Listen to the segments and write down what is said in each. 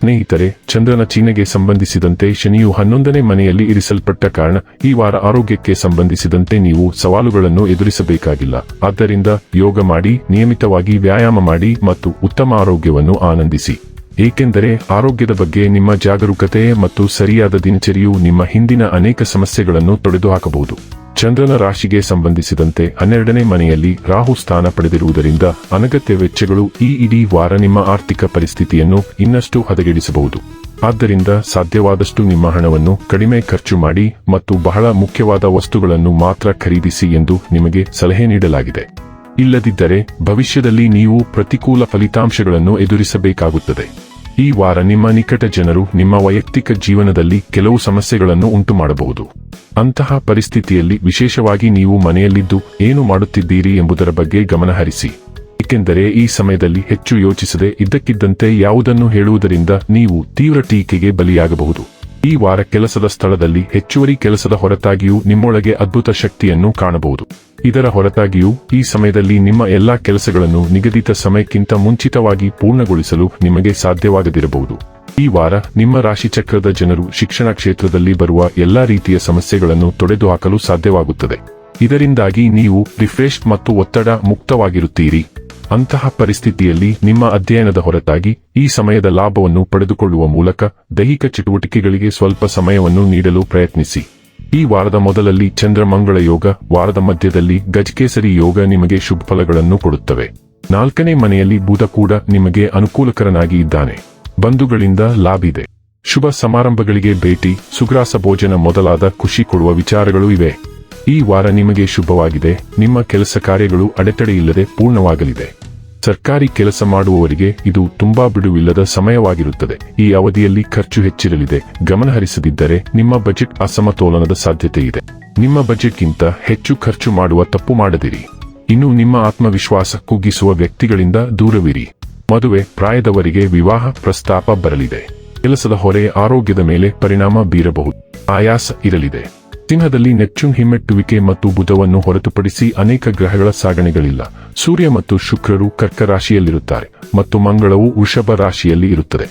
ಸ್ನೇಹಿತರೆ, ಚಂದ್ರನ ಚೀನೆಗೆ ಸಂಬಂಧಿಸಿದಂತೆ ಶನಿಯು ಹನ್ನೊಂದನೇ ಮನೆಯಲ್ಲಿ ಇರಿಸಲ್ಪಟ್ಟ ಕಾರಣ ಈ ವಾರ ಆರೋಗ್ಯಕ್ಕೆ ಸಂಬಂಧಿಸಿದಂತೆ ನೀವು ಸವಾಲುಗಳನ್ನು ಎದುರಿಸಬೇಕಾಗಿಲ್ಲ. ಆದ್ದರಿಂದ ಯೋಗ ಮಾಡಿ, ನಿಯಮಿತವಾಗಿ ವ್ಯಾಯಾಮ ಮಾಡಿ ಮತ್ತು ಉತ್ತಮ ಆರೋಗ್ಯವನ್ನು ಆನಂದಿಸಿ. ಏಕೆಂದರೆ ಆರೋಗ್ಯದ ಬಗ್ಗೆ ನಿಮ್ಮ ಜಾಗರೂಕತೆ ಮತ್ತು ಸರಿಯಾದ ದಿನಚರಿಯು ನಿಮ್ಮ ಹಿಂದಿನ ಅನೇಕ ಸಮಸ್ಯೆಗಳನ್ನು ತೊಡೆದುಹಾಕಬಹುದು. ಚಂದ್ರನ ರಾಶಿಗೆ ಸಂಬಂಧಿಸಿದಂತೆ ಹನ್ನೆರಡನೇ ಮನೆಯಲ್ಲಿ ರಾಹು ಸ್ಥಾನ ಪಡೆದಿರುವುದರಿಂದ ಅನಗತ್ಯ ವೆಚ್ಚಗಳು ಈ ಇಡೀ ವಾರ ನಿಮ್ಮ ಆರ್ಥಿಕ ಪರಿಸ್ಥಿತಿಯನ್ನು ಇನ್ನಷ್ಟು ಹದಗೆಡಿಸಬಹುದು. ಆದ್ದರಿಂದ ಸಾಧ್ಯವಾದಷ್ಟು ನಿಮ್ಮ ಹಣವನ್ನು ಕಡಿಮೆ ಖರ್ಚು ಮಾಡಿ ಮತ್ತು ಬಹಳ ಮುಖ್ಯವಾದ ವಸ್ತುಗಳನ್ನು ಮಾತ್ರ ಖರೀದಿಸಿ ಎಂದು ನಿಮಗೆ ಸಲಹೆ ನೀಡಲಾಗಿದೆ. ಇಲ್ಲದಿದ್ದರೆ ಭವಿಷ್ಯದಲ್ಲಿ ನೀವು ಪ್ರತಿಕೂಲ ಫಲಿತಾಂಶಗಳನ್ನು ಎದುರಿಸಬೇಕಾಗುತ್ತದೆ. ಈ ವಾರ ನಿಮ್ಮ ನಿಕಟ ಜನರು ನಿಮ್ಮ ವೈಯಕ್ತಿಕ ಜೀವನದಲ್ಲಿ ಕೆಲವು ಸಮಸ್ಯೆಗಳನ್ನು ಉಂಟು ಮಾಡಬಹುದು ಅಂತಹ ಪರಿಸ್ಥಿತಿಯಲ್ಲಿ ವಿಶೇಷವಾಗಿ ನೀವು ಮನೆಯಲ್ಲಿದ್ದು ಏನು ಮಾಡುತ್ತಿದ್ದೀರಿ ಎಂಬುದರ ಬಗ್ಗೆ ಗಮನಹರಿಸಿ. ಏಕೆಂದರೆ ಈ ಸಮಯದಲ್ಲಿ ಹೆಚ್ಚು ಯೋಚಿಸದೆ ಇದ್ದಕ್ಕಿದ್ದಂತೆ ಯಾವುದನ್ನು ಹೇಳುವುದರಿಂದ ನೀವು ತೀವ್ರ ಟೀಕೆಗೆ ಬಲಿಯಾಗಬಹುದು. ಈ ವಾರ ಕೆಲಸದ ಸ್ಥಳದಲ್ಲಿ ಹೆಚ್ಚುವರಿ ಕೆಲಸದ ಹೊರತಾಗಿಯೂ ನಿಮ್ಮೊಳಗೆ ಅದ್ಭುತ ಶಕ್ತಿಯನ್ನು ಕಾಣಬಹುದು. ಇದರ ಹೊರತಾಗಿಯೂ ಈ ಸಮಯದಲ್ಲಿ ನಿಮ್ಮ ಎಲ್ಲಾ ಕೆಲಸಗಳನ್ನು ನಿಗದಿತ ಸಮಯಕ್ಕಿಂತ ಮುಂಚಿತವಾಗಿ ಪೂರ್ಣಗೊಳಿಸಲು ನಿಮಗೆ ಸಾಧ್ಯವಾಗದಿರಬಹುದು. ಈ ವಾರ ನಿಮ್ಮ ರಾಶಿಚಕ್ರದ ಜನರು ಶಿಕ್ಷಣ ಕ್ಷೇತ್ರದಲ್ಲಿ ಬರುವ ಎಲ್ಲಾ ರೀತಿಯ ಸಮಸ್ಯೆಗಳನ್ನು ತೊಡೆದುಹಾಕಲು ಸಾಧ್ಯವಾಗುತ್ತದೆ. ಇದರಿಂದಾಗಿ ನೀವು ರಿಫ್ರೆಶ್ ಮತ್ತು ಒತ್ತಡ ಮುಕ್ತವಾಗಿರುತ್ತೀರಿ. ಅಂತಹ ಪರಿಸ್ಥಿತಿಯಲ್ಲಿ ನಿಮ್ಮ ಅಧ್ಯಯನದ ಹೊರತಾಗಿ ಈ ಸಮಯದ ಲಾಭವನ್ನು ಪಡೆದುಕೊಳ್ಳುವ ಮೂಲಕ ದೈಹಿಕ ಚಟುವಟಿಕೆಗಳಿಗೆ ಸ್ವಲ್ಪ ಸಮಯವನ್ನು ನೀಡಲು ಪ್ರಯತ್ನಿಸಿ. ಈ ವಾರದ ಮೊದಲಲ್ಲಿ ಚಂದ್ರಮಂಗಳ ಯೋಗ, ವಾರದ ಮಧ್ಯದಲ್ಲಿ ಗಜಕೇಸರಿ ಯೋಗ ನಿಮಗೆ ಶುಭ ಫಲಗಳನ್ನು ಕೊಡುತ್ತವೆ. ನಾಲ್ಕನೇ ಮನೆಯಲ್ಲಿ ಬುಧ ಕೂಡ ನಿಮಗೆ ಅನುಕೂಲಕರನಾಗಿ ಇದ್ದಾನೆ. ಬಂಧುಗಳಿಂದ ಲಾಭಿದೆ. ಶುಭ ಸಮಾರಂಭಗಳಿಗೆ ಭೇಟಿ, ಸುಗ್ರಾಸ ಭೋಜನ ಮೊದಲಾದ ಖುಷಿ ಕೊಡುವ ವಿಚಾರಗಳು ಇವೆ. ಈ ವಾರ ನಿಮಗೆ ಶುಭವಾಗಿದೆ. ನಿಮ್ಮ ಕೆಲಸ ಕಾರ್ಯಗಳು ಅಡೆತಡೆಯಿಲ್ಲದೆ ಪೂರ್ಣವಾಗಲಿದೆ. ಸರ್ಕಾರಿ ಕೆಲಸ ಮಾಡುವವರಿಗೆ ಇದು ತುಂಬಾ ಬಿಡುವಿಲ್ಲದ ಸಮಯವಾಗಿರುತ್ತದೆ. ಈ ಅವಧಿಯಲ್ಲಿ ಖರ್ಚು ಹೆಚ್ಚಿರಲಿದೆ. ಗಮನಹರಿಸದಿದ್ದರೆ ನಿಮ್ಮ ಬಜೆಟ್ ಅಸಮತೋಲನದ ಸಾಧ್ಯತೆ ಇದೆ ನಿಮ್ಮ ಬಜೆಟ್ಗಿಂತ ಹೆಚ್ಚು ಖರ್ಚು ಮಾಡುವ ತಪ್ಪು ಮಾಡದಿರಿ. ಇನ್ನು ನಿಮ್ಮ ಆತ್ಮವಿಶ್ವಾಸ ಕುಗ್ಗಿಸುವ ವ್ಯಕ್ತಿಗಳಿಂದ ದೂರವಿರಿ. ಮದುವೆ ಪ್ರಾಯದವರಿಗೆ ವಿವಾಹ ಪ್ರಸ್ತಾಪ ಬರಲಿದೆ. ಕೆಲಸದ ಹೊರೆ ಆರೋಗ್ಯದ ಮೇಲೆ ಪರಿಣಾಮ ಬೀರಬಹುದು. ಆಯಾಸ ಇರಲಿದೆ. ಸಿಂಹದಲ್ಲಿ ನೆಪ್ಚೂನ್ ಹಿಮ್ಮೆಟ್ಟುವಿಕೆ ಮತ್ತು ಬುಧವನ್ನು ಹೊರತುಪಡಿಸಿ ಅನೇಕ ಗ್ರಹಗಳ ಸಾಗಣೆಗಳಿಲ್ಲ. ಸೂರ್ಯ ಮತ್ತು ಶುಕ್ರರು ಕರ್ಕ ರಾಶಿಯಲ್ಲಿರುತ್ತಾರೆ ಮತ್ತು ಮಂಗಳವು ವೃಷಭ ರಾಶಿಯಲ್ಲಿ ಇರುತ್ತದೆ.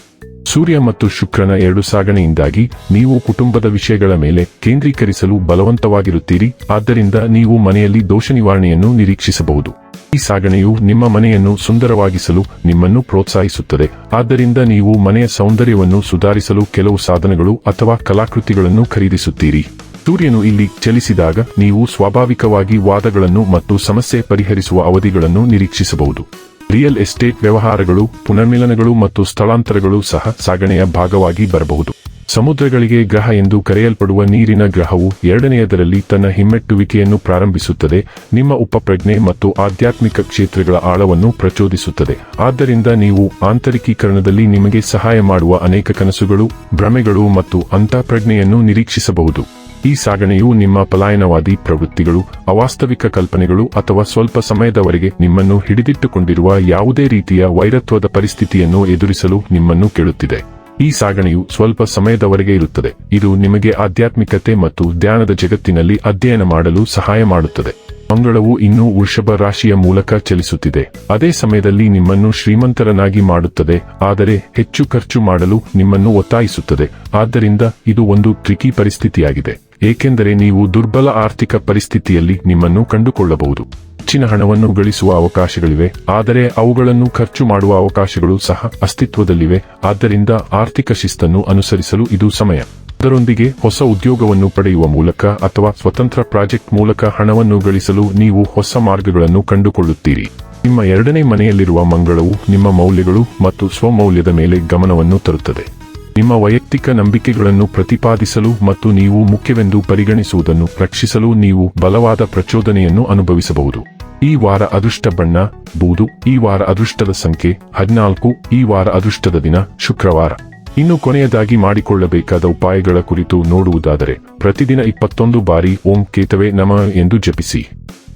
ಸೂರ್ಯ ಮತ್ತು ಶುಕ್ರನ ಎರಡು ಸಾಗಣೆಯಿಂದಾಗಿ ನೀವು ಕುಟುಂಬದ ವಿಷಯಗಳ ಮೇಲೆ ಕೇಂದ್ರೀಕರಿಸಲು ಬಲವಂತವಾಗಿರುತ್ತೀರಿ. ಆದ್ದರಿಂದ ನೀವು ಮನೆಯಲ್ಲಿ ದೋಷ ನಿವಾರಣೆಯನ್ನು ನಿರೀಕ್ಷಿಸಬಹುದು. ಈ ಸಾಗಣೆಯು ನಿಮ್ಮ ಮನೆಯನ್ನು ಸುಂದರವಾಗಿಸಲು ನಿಮ್ಮನ್ನು ಪ್ರೋತ್ಸಾಹಿಸುತ್ತದೆ. ಆದ್ದರಿಂದ ನೀವು ಮನೆಯ ಸೌಂದರ್ಯವನ್ನು ಸುಧಾರಿಸಲು ಕೆಲವು ಸಾಧನಗಳು ಅಥವಾ ಕಲಾಕೃತಿಗಳನ್ನು ಖರೀದಿಸುತ್ತೀರಿ. ಸೂರ್ಯನು ಇಲ್ಲಿ ಚಲಿಸಿದಾಗ ನೀವು ಸ್ವಾಭಾವಿಕವಾಗಿ ವಾದಗಳನ್ನು ಮತ್ತು ಸಮಸ್ಯೆ ಪರಿಹರಿಸುವ ಅವಧಿಗಳನ್ನು ನಿರೀಕ್ಷಿಸಬಹುದು. ರಿಯಲ್ ಎಸ್ಟೇಟ್ ವ್ಯವಹಾರಗಳು, ಪುನರ್ಮಿಲನಗಳು ಮತ್ತು ಸ್ಥಳಾಂತರಗಳು ಸಹ ಸಾಗಣೆಯ ಭಾಗವಾಗಿ ಬರಬಹುದು. ಸಮುದ್ರಗಳಿಗೆ ಗ್ರಹ ಎಂದು ಕರೆಯಲ್ಪಡುವ ನೀರಿನ ಗ್ರಹವು ಎರಡನೆಯದರಲ್ಲಿ ತನ್ನ ಹಿಮ್ಮೆಟ್ಟುವಿಕೆಯನ್ನು ಪ್ರಾರಂಭಿಸುತ್ತದೆ, ನಿಮ್ಮ ಉಪಪ್ರಜ್ಞೆ ಮತ್ತು ಆಧ್ಯಾತ್ಮಿಕ ಕ್ಷೇತ್ರಗಳ ಆಳವನ್ನು ಪ್ರಚೋದಿಸುತ್ತದೆ. ಆದ್ದರಿಂದ ನೀವು ಆಂತರಿಕೀಕರಣದಲ್ಲಿ ನಿಮಗೆ ಸಹಾಯ ಮಾಡುವ ಅನೇಕ ಕನಸುಗಳು, ಭ್ರಮೆಗಳು ಮತ್ತು ಅಂತಃಪ್ರಜ್ಞೆಯನ್ನು ನಿರೀಕ್ಷಿಸಬಹುದು. ಈ ಸಾಗಣೆಯು ನಿಮ್ಮ ಪಲಾಯನವಾದಿ ಪ್ರವೃತ್ತಿಗಳು, ಅವಾಸ್ತವಿಕ ಕಲ್ಪನೆಗಳು ಅಥವಾ ಸ್ವಲ್ಪ ಸಮಯದವರೆಗೆ ನಿಮ್ಮನ್ನು ಹಿಡಿದಿಟ್ಟುಕೊಂಡಿರುವ ಯಾವುದೇ ರೀತಿಯ ವೈರತ್ವದ ಪರಿಸ್ಥಿತಿಯನ್ನು ಎದುರಿಸಲು ನಿಮ್ಮನ್ನು ಕೇಳುತ್ತಿದೆ. ಈ ಸಾಗಣೆಯು ಸ್ವಲ್ಪ ಸಮಯದವರೆಗೆ ಇರುತ್ತದೆ. ಇದು ನಿಮಗೆ ಆಧ್ಯಾತ್ಮಿಕತೆ ಮತ್ತು ಧ್ಯಾನದ ಜಗತ್ತಿನಲ್ಲಿ ಅಧ್ಯಯನ ಮಾಡಲು ಸಹಾಯ ಮಾಡುತ್ತದೆ. ಮಂಗಳವು ಇನ್ನೂ ವೃಷಭ ರಾಶಿಯ ಮೂಲಕ ಚಲಿಸುತ್ತಿದೆ. ಅದೇ ಸಮಯದಲ್ಲಿ ನಿಮ್ಮನ್ನು ಶ್ರೀಮಂತರನಾಗಿ ಮಾಡುತ್ತದೆ, ಆದರೆ ಹೆಚ್ಚು ಖರ್ಚು ಮಾಡಲು ನಿಮ್ಮನ್ನು ಒತ್ತಾಯಿಸುತ್ತದೆ. ಆದ್ದರಿಂದ ಇದು ಒಂದು ಟ್ರಿಕಿ ಪರಿಸ್ಥಿತಿಯಾಗಿದೆ. ಏಕೆಂದರೆ ನೀವು ದುರ್ಬಲ ಆರ್ಥಿಕ ಪರಿಸ್ಥಿತಿಯಲ್ಲಿ ನಿಮ್ಮನ್ನು ಕಂಡುಕೊಳ್ಳಬಹುದು. ಹೆಚ್ಚಿನ ಹಣವನ್ನು ಗಳಿಸುವ ಅವಕಾಶಗಳಿವೆ, ಆದರೆ ಅವುಗಳನ್ನು ಖರ್ಚು ಮಾಡುವ ಅವಕಾಶಗಳು ಸಹ ಅಸ್ತಿತ್ವದಲ್ಲಿವೆ. ಆದ್ದರಿಂದ ಆರ್ಥಿಕ ಶಿಸ್ತನ್ನು ಅನುಸರಿಸಲು ಇದು ಸಮಯ. ಅದರೊಂದಿಗೆ ಹೊಸ ಉದ್ಯೋಗವನ್ನು ಪಡೆಯುವ ಮೂಲಕ ಅಥವಾ ಸ್ವತಂತ್ರ ಪ್ರಾಜೆಕ್ಟ್ ಮೂಲಕ ಹಣವನ್ನು ಗಳಿಸಲು ನೀವು ಹೊಸ ಮಾರ್ಗಗಳನ್ನು ಕಂಡುಕೊಳ್ಳುತ್ತೀರಿ. ನಿಮ್ಮ ಎರಡನೇ ಮನೆಯಲ್ಲಿರುವ ಮಂಗಳವು ನಿಮ್ಮ ಮೌಲ್ಯಗಳು ಮತ್ತು ಸ್ವಮೌಲ್ಯದ ಮೇಲೆ ಗಮನವನ್ನು ತರುತ್ತದೆ. ನಿಮ್ಮ ವೈಯಕ್ತಿಕ ನಂಬಿಕೆಗಳನ್ನು ಪ್ರತಿಪಾದಿಸಲು ಮತ್ತು ನೀವು ಮುಖ್ಯವೆಂದು ಪರಿಗಣಿಸುವುದನ್ನು ರಕ್ಷಿಸಲು ನೀವು ಬಲವಾದ ಪ್ರಚೋದನೆಯನ್ನು ಅನುಭವಿಸಬಹುದು. ಈ ವಾರ ಅದೃಷ್ಟ ಬಣ್ಣ, ಬೂದು, ಈ ವಾರ ಅದೃಷ್ಟದ ಸಂಖ್ಯೆ, ಹದಿನಾಲ್ಕು, ಈ ವಾರ ಅದೃಷ್ಟದ ದಿನ, ಶುಕ್ರವಾರ. ಇನ್ನು ಕೊನೆಯದಾಗಿ ಮಾಡಿಕೊಳ್ಳಬೇಕಾದ ಉಪಾಯಗಳ ಕುರಿತು ನೋಡುವುದಾದರೆ, ಪ್ರತಿದಿನ ಇಪ್ಪತ್ತೊಂದು ಬಾರಿ ಓಂ ಕೇತವೆ ನಮ ಎಂದು ಜಪಿಸಿ.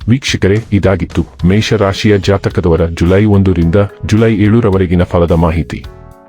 ವೀಕ್ಷಕರೇ, ಇದಾಗಿತ್ತು ಮೇಷರಾಶಿಯ ಜಾತಕದವರ ಜುಲೈ ಒಂದರಿಂದ ಜುಲೈ ಏಳರವರೆಗಿನ ಫಲದ ಮಾಹಿತಿ.